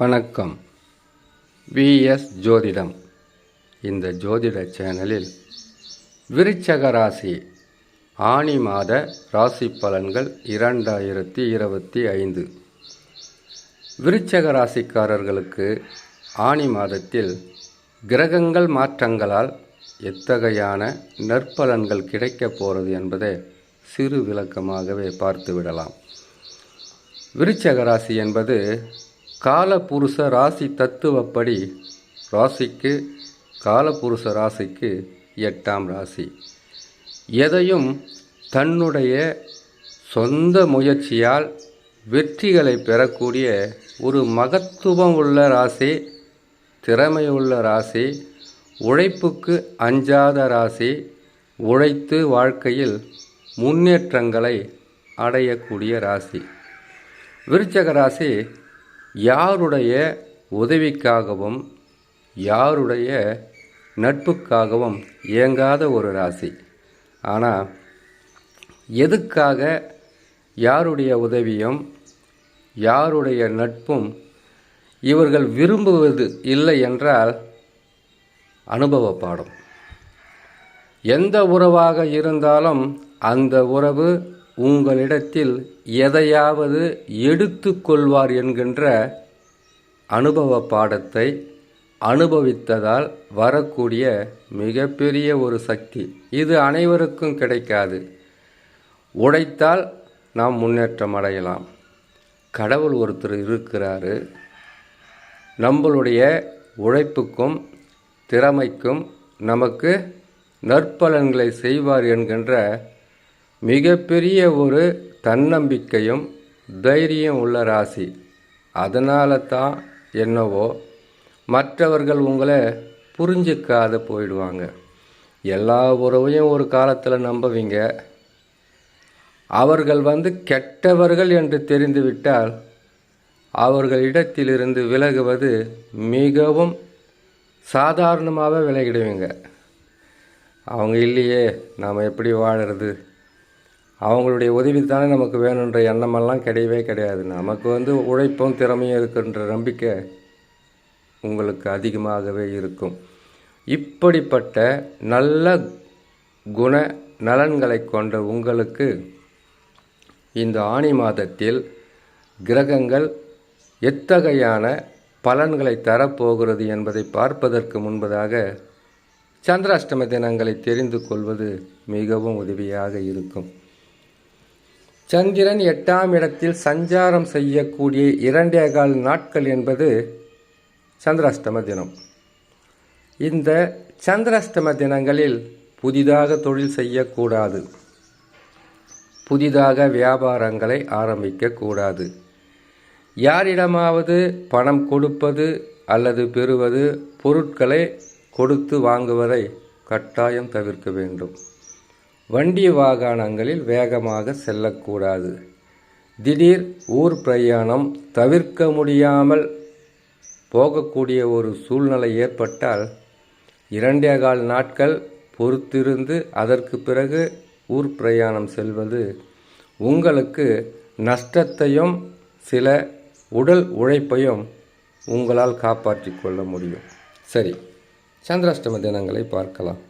வணக்கம். விஎஸ் ஜோதிடம். இந்த ஜோதிட சேனலில் விருச்சக ராசி ஆனி மாத ராசி பலன்கள் இரண்டாயிரத்தி இருபத்தி ஐந்து. விருச்சக ராசிக்காரர்களுக்கு ஆனி மாதத்தில் கிரகங்கள் மாற்றங்களால் எத்தகையான நற்பலன்கள் கிடைக்கப் போகிறது என்பதை சிறு விளக்கமாகவே பார்த்துவிடலாம். விருச்சக ராசி என்பது காலபுருஷ ராசி தத்துவப்படி ராசிக்கு காலபுருஷ ராசிக்கு எட்டாம் ராசி. எதையும் தன்னுடைய சொந்த முயற்சியால் வெற்றிகளை பெறக்கூடிய ஒரு மகத்துவம் உள்ள ராசி திறமையுள்ள ராசி உழைப்புக்கு அஞ்சாத ராசி உழைத்து வாழ்க்கையில் முன்னேற்றங்களை அடையக்கூடிய ராசி. விருச்சக ராசி யாருடைய உதவிக்காகவும் யாருடைய நட்புக்காகவும் இயங்காத ஒரு ராசி. ஆனால் எதுக்காக யாருடைய உதவியும் யாருடைய நட்பும் இவர்கள் விரும்புவது இல்லை என்றால் அனுபவ பாடம் எந்த உறவாக இருந்தாலும் அந்த உறவு உங்களிடத்தில் எதையாவது எடுத்துக்கொள்வார் என்கின்ற அனுபவ பாடத்தை அனுபவித்ததால் வரக்கூடிய மிகப்பெரிய ஒரு சக்தி. இது அனைவருக்கும் கிடைக்காது. உழைத்தால் நாம் முன்னேற்றம் அடையலாம். கடவுள் ஒருத்தர் இருக்கிறாரு. நம்மளுடைய உழைப்புக்கும் திறமைக்கும் நமக்கு நற்பலன்களை செய்வார் என்கின்ற மிகப்பெரிய ஒரு தன்னம்பிக்கையும் தைரியம் உள்ள ராசி. அதனால தான் என்னவோ மற்றவர்கள் உங்களை புரிஞ்சிக்காத போயிடுவாங்க. எல்லா உறவையும் ஒரு காலத்தில் நம்புவீங்க. அவர்கள் வந்து கெட்டவர்கள் என்று தெரிந்துவிட்டால் அவர்களிடத்திலிருந்து விலகுவது மிகவும் சாதாரணமாக விலகிடுவீங்க. அவங்க இல்லையே நாம் எப்படி வாழறது? அவங்களுடைய உதவி தானே நமக்கு வேணுன்ற எண்ணமெல்லாம் கிடையவே கிடையாது. நமக்கு வந்து உழைப்பும் திறமையும் இருக்குன்ற நம்பிக்கை உங்களுக்கு அதிகமாகவே இருக்கும். இப்படிப்பட்ட நல்ல குண நலன்களை கொண்ட உங்களுக்கு இந்த ஆணி மாதத்தில் கிரகங்கள் எத்தகையான பலன்களை தரப்போகிறது என்பதை பார்ப்பதற்கு முன்பதாக சந்திராஷ்டம தினங்களை தெரிந்து கொள்வது மிகவும் உதவியாக இருக்கும். சந்திரன் எட்டாம் இடத்தில் சஞ்சாரம் செய்யக்கூடிய இரண்டே கால் நாட்கள் என்பது சந்திராஷ்டம தினம். இந்த சந்திராஷ்டம தினங்களில் புதிதாக தொழில் செய்யக்கூடாது. புதிதாக வியாபாரங்களை ஆரம்பிக்கக்கூடாது. யாரிடமாவது பணம் கொடுப்பது அல்லது பெறுவது பொருட்களை கொடுத்து வாங்குவதை கட்டாயம் தவிர்க்க வேண்டும். வண்டி வாகனங்களில் வேகமாக செல்லக்கூடாது. திடீர் ஊர் பிரயாணம் தவிர்க்க முடியாமல் போகக்கூடிய ஒரு சூழ்நிலை ஏற்பட்டால் இரண்டே கால் நாட்கள் பொறுத்திருந்து அதற்கு பிறகு ஊர் பிரயாணம் செல்வது உங்களுக்கு நஷ்டத்தையும் சில உடல் உழைப்பையும் உங்களால் காப்பாற்றி கொள்ள முடியும். சரி சந்திராஷ்டம தினங்களை பார்க்கலாம்.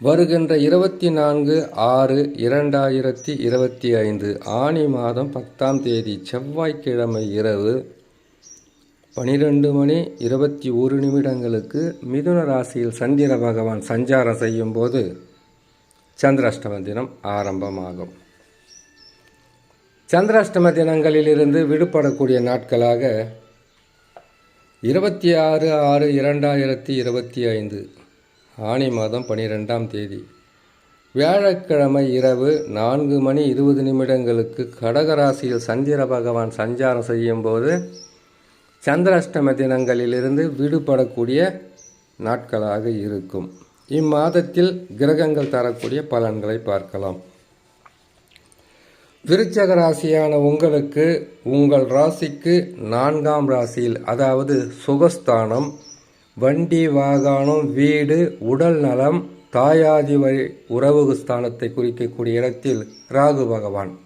வருகின்ற இருபத்தி நான்கு ஆறு இரண்டாயிரத்தி இருபத்தி ஐந்து ஆணி மாதம் பத்தாம் தேதி செவ்வாய்க்கிழமை இரவு பனிரெண்டு மணி இருபத்தி ஒரு நிமிடங்களுக்கு மிதுன ராசியில் சந்திர பகவான் சஞ்சாரம் செய்யும் போது சந்திராஷ்டம தினம் ஆரம்பமாகும். சந்திராஷ்டம தினங்களிலிருந்து விடுபடக்கூடிய நாட்களாக இருபத்தி ஆறு ஆறு இரண்டாயிரத்தி இருபத்தி ஐந்து ஆணி மாதம் பனிரெண்டாம் தேதி. வியாழக்கிழமை இரவு நான்கு மணி இருபது நிமிடங்களுக்கு கடகராசியில் சந்திர பகவான் சஞ்சாரம் செய்யும்போது சந்திராஷ்டம தினங்களிலிருந்து விடுபடக்கூடிய நாட்களாக இருக்கும். இம்மாதத்தில் கிரகங்கள் தரக்கூடிய பலன்களை பார்க்கலாம். விருச்சக ராசியான உங்களுக்கு உங்கள் ராசிக்கு நான்காம் ராசியில் அதாவது சுகஸ்தானம் வண்டி வாகனம் வீடு உடல் நலம் தாயாதி வழி உறவு ஸ்தானத்தை குறிக்கக்கூடிய இடத்தில் ராகு பகவான்.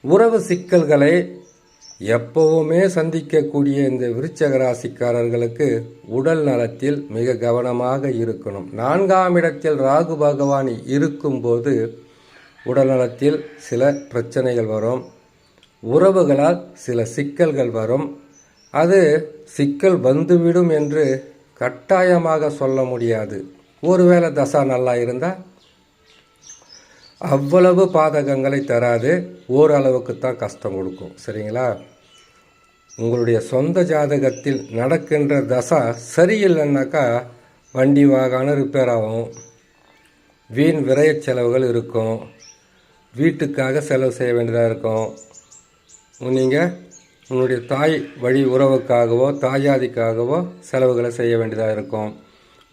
உறவு சிக்கல்களை எப்பவுமே சந்திக்கக்கூடிய இந்த விருச்சக ராசிக்காரர்களுக்கு உடல் நலத்தில் மிக கவனமாக இருக்கணும். நான்காம் இடத்தில் ராகு பகவான் இருக்கும்போது உடல் நலத்தில் சில பிரச்சனைகள் வரும். உறவுகளால் சில சிக்கல்கள் வரும். அது சிக்கல் வந்துவிடும் என்று கட்டாயமாக சொல்ல முடியாது. ஒருவேளை தசா நல்லா இருந்தால் அவ்வளவு பாதகங்களை தராது. ஓரளவுக்கு தான் கஷ்டம் கொடுக்கும். சரிங்களா? உங்களுடைய சொந்த ஜாதகத்தில் நடக்கின்ற தசா சரியில்லைன்னாக்கா வண்டி வாகனம் ரிப்பேர் ஆகும். வீண் விரைய செலவுகள் இருக்கும். வீட்டுக்காக செலவு செய்ய வேண்டியதாக இருக்கும். நீங்கள் உன்னுடைய தாய் வழி உறவுக்காகவோ தாயாதிக்காகவோ செலவுகளை செய்ய வேண்டியதாக இருக்கும்.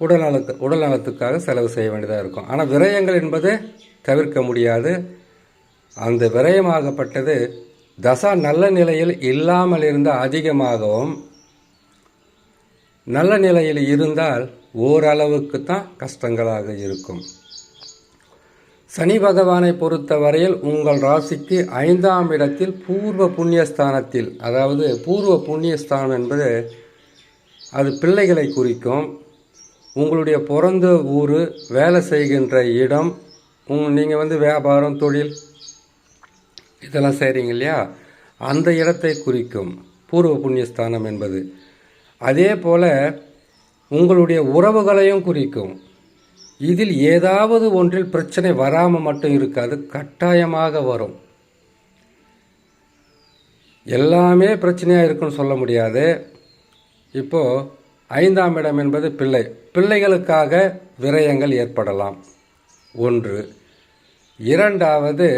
உடல் நலத்து உடல் நலத்துக்காக செலவு செய்ய வேண்டியதாக இருக்கும். ஆனால் விரயங்கள் என்பது தவிர்க்க முடியாது. அந்த விரயமாகப்பட்டது தசா நல்ல நிலையில் இல்லாமல் இருந்தால் அதிகமாகவும் நல்ல நிலையில் இருந்தால் ஓரளவுக்கு தான் கஷ்டங்களாக இருக்கும். சனி பகவானை பொறுத்தவரையில் உங்கள் ராசிக்கு ஐந்தாம் இடத்தில் பூர்வ புண்ணியஸ்தானத்தில் அதாவது பூர்வ புண்ணியஸ்தானம் என்பது அது பிள்ளைகளை குறிக்கும். உங்களுடைய பிறந்த ஊர் வேலை செய்கின்ற இடம் உங் நீங்கள் வந்து வியாபாரம் தொழில் இதெல்லாம் செய்கிறீங்க இல்லையா? அந்த இடத்தை குறிக்கும் பூர்வ புண்ணியஸ்தானம் என்பது. அதே போல் உங்களுடைய உறவுகளையும் குறிக்கும். இதில் ஏதாவது ஒன்றில் பிரச்சனை வராமல் மட்டும் இருக்காது கட்டாயமாக வரும். எல்லாமே பிரச்சனையாக இருக்குன்னு சொல்ல முடியாது. இப்போது ஐந்தாம் இடம் என்பது பிள்ளை. பிள்ளைகளுக்காக விரயங்கள் ஏற்படலாம். ஒன்று. இரண்டாவது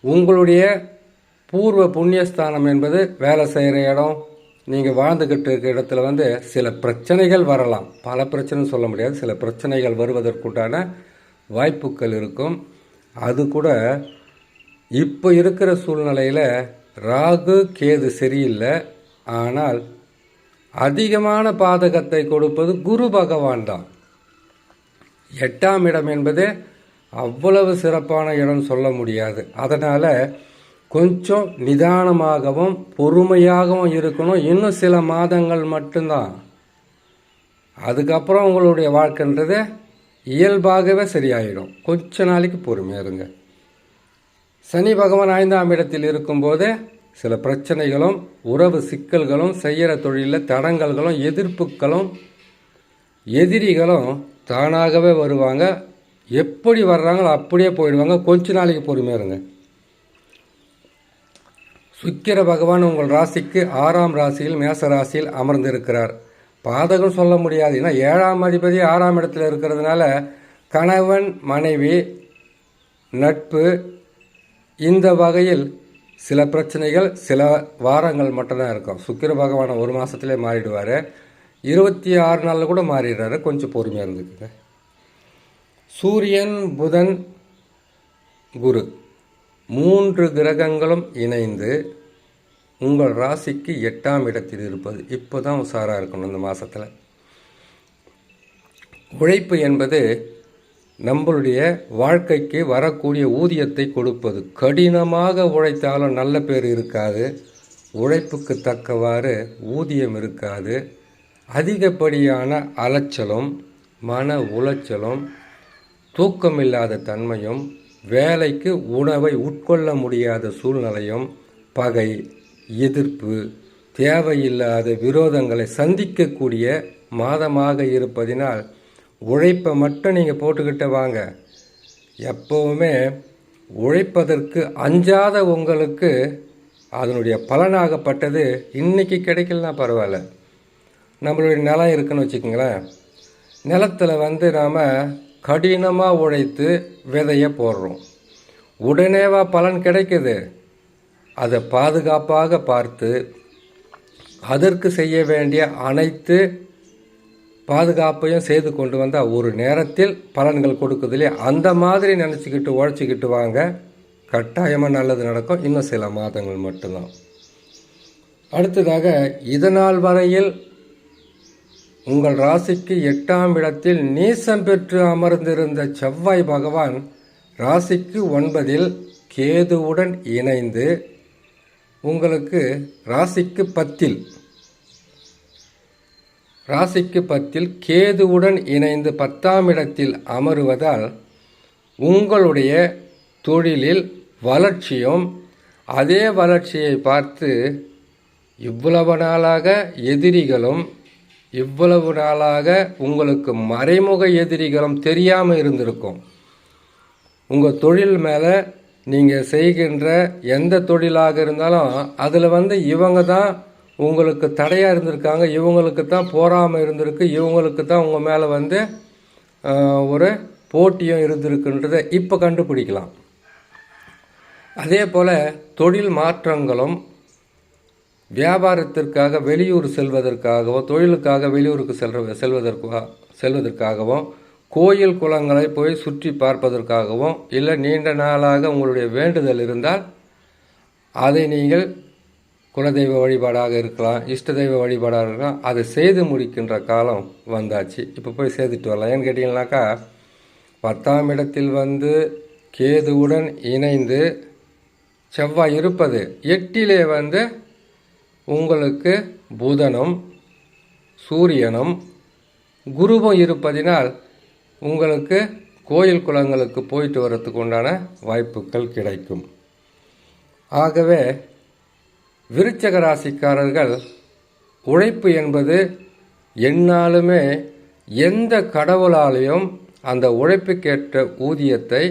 உங்களுடைய பூர்வ புண்ணியஸ்தானம் என்பது வேலை செய்கிற இடம் நீங்கள் வாழ்ந்துக்கிட்டு இருக்கிற இடத்துல வந்து சில பிரச்சனைகள் வரலாம். பல பிரச்சனை சொல்ல முடியாது. சில பிரச்சனைகள் வருவதற்குண்டான வாய்ப்புகள் இருக்கும். அது கூட இப்போ இருக்கிற சூழ்நிலையில் ராகு கேது சரியில்லை. ஆனால் அதிகமான பாதகத்தை கொடுப்பது குரு பகவான் தான். எட்டாம் இடம் என்பது அவ்வளவு சிறப்பான இடம் சொல்ல முடியாது. அதனால் கொஞ்சம் நிதானமாகவும் பொறுமையாகவும் இருக்கணும். இன்னும் சில மாதங்கள் மட்டும்தான். அதுக்கப்புறம் உங்களுடைய வாழ்க்கைன்றது இயல்பாகவே சரியாயிடும். கொஞ்ச நாளைக்கு பொறுமையாக இருங்க. சனி பகவான் ஐந்தாம் இடத்தில் இருக்கும்போது சில பிரச்சனைகளும் உறவு சிக்கல்களும் செய்கிற தொழிலில் தடங்கல்களும் எதிர்ப்புகளும் எதிரிகளும் தானாகவே வருவாங்க. எப்படி வர்றாங்களோ அப்படியே போயிடுவாங்க. கொஞ்ச நாளைக்கு பொறுமையாக இருங்க. சுக்கிர பகவான் உங்கள் ராசிக்கு ஆறாம் ராசியில் மேச ராசியில் அமர்ந்திருக்கிறார். பாதகம் சொல்ல முடியாது. ஏன்னா ஏழாம் அதிபதி ஆறாம் இடத்துல இருக்கிறதுனால கணவன் மனைவி நட்பு இந்த வகையில் சில பிரச்சனைகள் சில வாரங்கள் மட்டும்தான் இருக்கும். சுக்கிர பகவான் ஒரு மாதத்துலேயே மாறிடுவார். இருபத்தி ஆறு நாளில் கூட மாறிடுறாரு. கொஞ்சம் பொறுமையாக இருந்துக்குங்க. சூரியன் புதன் குரு. மூன்று கிரகங்களும் இணைந்து உங்கள் ராசிக்கு எட்டாம் இடத்தில் இருப்பது. இப்போ தான் உஷாராக இருக்கணும் இந்த மாதத்தில் உழைப்பு என்பது நம்மளுடைய வாழ்க்கைக்கு வரக்கூடிய ஊதியத்தை கொடுப்பது. கடினமாக உழைத்தாலும் நல்ல பேர் இருக்காது. உழைப்புக்கு தக்கவாறு ஊதியம் இருக்காது. அதிகப்படியான அலைச்சலும் மன உளைச்சலும் தூக்கமில்லாத தன்மையும் வேலைக்கு உணவை உட்கொள்ள முடியாத சூழ்நிலையும் பகை எதிர்ப்பு தேவையில்லாத விரோதங்களை சந்திக்கக்கூடிய மாதமாக இருப்பதினால் உழைப்பை மட்டும் நீங்கள் போட்டுக்கிட்ட வாங்க. எப்போவுமே உழைப்பதற்கு அஞ்சாத உங்களுக்கு அதனுடைய பலனாகப்பட்டது இன்றைக்கி கிடைக்கலனா பரவாயில்ல. நம்மளுடைய நிலம் இருக்குன்னு வச்சுக்கோங்களேன். நிலத்தில் வந்து நாம் கடினமாக உழைத்து விதையை போடுறோம். உடனேவா பலன் கிடைக்குது? அதை பாதுகாப்பாக பார்த்து அதற்கு செய்ய வேண்டிய அனைத்து பாதுகாப்பையும் செய்து கொண்டு வந்தால் ஒரு நேரத்தில் பலன்கள் கொடுக்குதுலே அந்த மாதிரி நினச்சிக்கிட்டு உழைச்சிக்கிட்டு வாங்க. கட்டாயமாக நல்லது நடக்கும். இன்னும் சில மாதங்கள் மட்டும்தான். அடுத்ததாக இதனால் வரையில் உங்கள் ராசிக்கு எட்டாம் இடத்தில் நீசம் பெற்று அமர்ந்திருந்த செவ்வாய் பகவான் ராசிக்கு ஒன்பதில் கேதுவுடன் இணைந்து உங்களுக்கு ராசிக்கு பத்தில் ராசிக்கு பத்தில் கேதுவுடன் இணைந்து பத்தாம் இடத்தில் அமருவதால் உங்களுடைய தொழிலில் வளர்ச்சியும் அதே வளர்ச்சியை பார்த்து இவ்வளவு நாளாக எதிரிகளும் இவ்வளவு நாளாக உங்களுக்கு மறைமுக எதிரிகளும் தெரியாமல் இருந்திருக்கும். உங்கள் தொழில் மேலே நீங்கள் செய்கின்ற எந்த தொழிலாக இருந்தாலும் அதில் வந்து இவங்க தான் உங்களுக்கு தடையாக இருந்திருக்காங்க இவங்களுக்கு தான் போராமல் இருந்திருக்கு இவங்களுக்கு தான் உங்கள் மேலே வந்து ஒரு போட்டியும் இருந்திருக்குன்றதை இப்போ கண்டுபிடிக்கலாம். அதே போல் தொழில் மாற்றங்களும் வியாபாரத்திற்காக வெளியூர் செல்வதற்காகவோ தொழிலுக்காக வெளியூருக்கு செல்ற செல்வதற்கா செல்வதற்காகவும் கோயில் குளங்களை போய் சுற்றி பார்ப்பதற்காகவும் இல்லை நீண்ட நாளாக உங்களுடைய வேண்டுதல் இருந்தால் அதை நீங்கள் குலதெய்வ வழிபாடாக இருக்கலாம் இஷ்ட தெய்வ வழிபாடாக இருக்கலாம் அதை செய்து முடிக்கின்ற காலம் வந்தாச்சு. இப்போ போய் செய்துட்டு வரலாம். ஏன்னு கேட்டிங்கனாக்கா பத்தாம் இடத்தில் வந்து கேதுவுடன் இணைந்து செவ்வாய் இருப்பது எட்டிலே வந்து உங்களுக்கு புதனும் சூரியனும் குருவும் இருப்பதினால் உங்களுக்கு கோயில் குளங்களுக்கு போயிட்டு வரத்துக்கு உண்டான வாய்ப்புகள் கிடைக்கும். ஆகவே விருச்சக ராசிக்காரர்கள் உழைப்பு என்பது என்னாலுமே எந்த கடவுளாலையும் அந்த உழைப்புக்கேற்ற ஊதியத்தை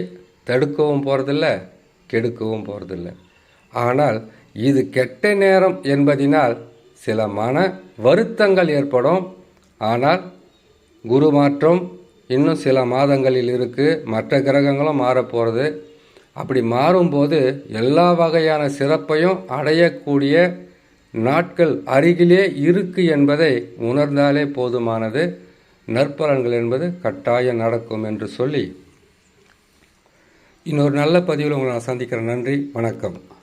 தடுக்கவும் போகிறதில்ல கெடுக்கவும் போகிறதில்ல ஆனால் இது கெட்ட நேரம் என்பதினால் சில மன வருத்தங்கள் ஏற்படும். ஆனால் குரு மாற்றம் இன்னும் சில மாதங்களில் இருக்குது மற்ற கிரகங்களும் மாறப்போகிறது அப்படி மாறும்போது எல்லா வகையான சிறப்பையும் அடையக்கூடிய நாட்கள் அருகிலே இருக்கு என்பதை உணர்ந்தாலே போதுமானது. நற்பலன்கள் என்பது கட்டாயம் நடக்கும் என்று சொல்லி. இன்னொரு நல்ல பதிவில் உங்களை நான் சந்திக்கிறேன். நன்றி. வணக்கம்.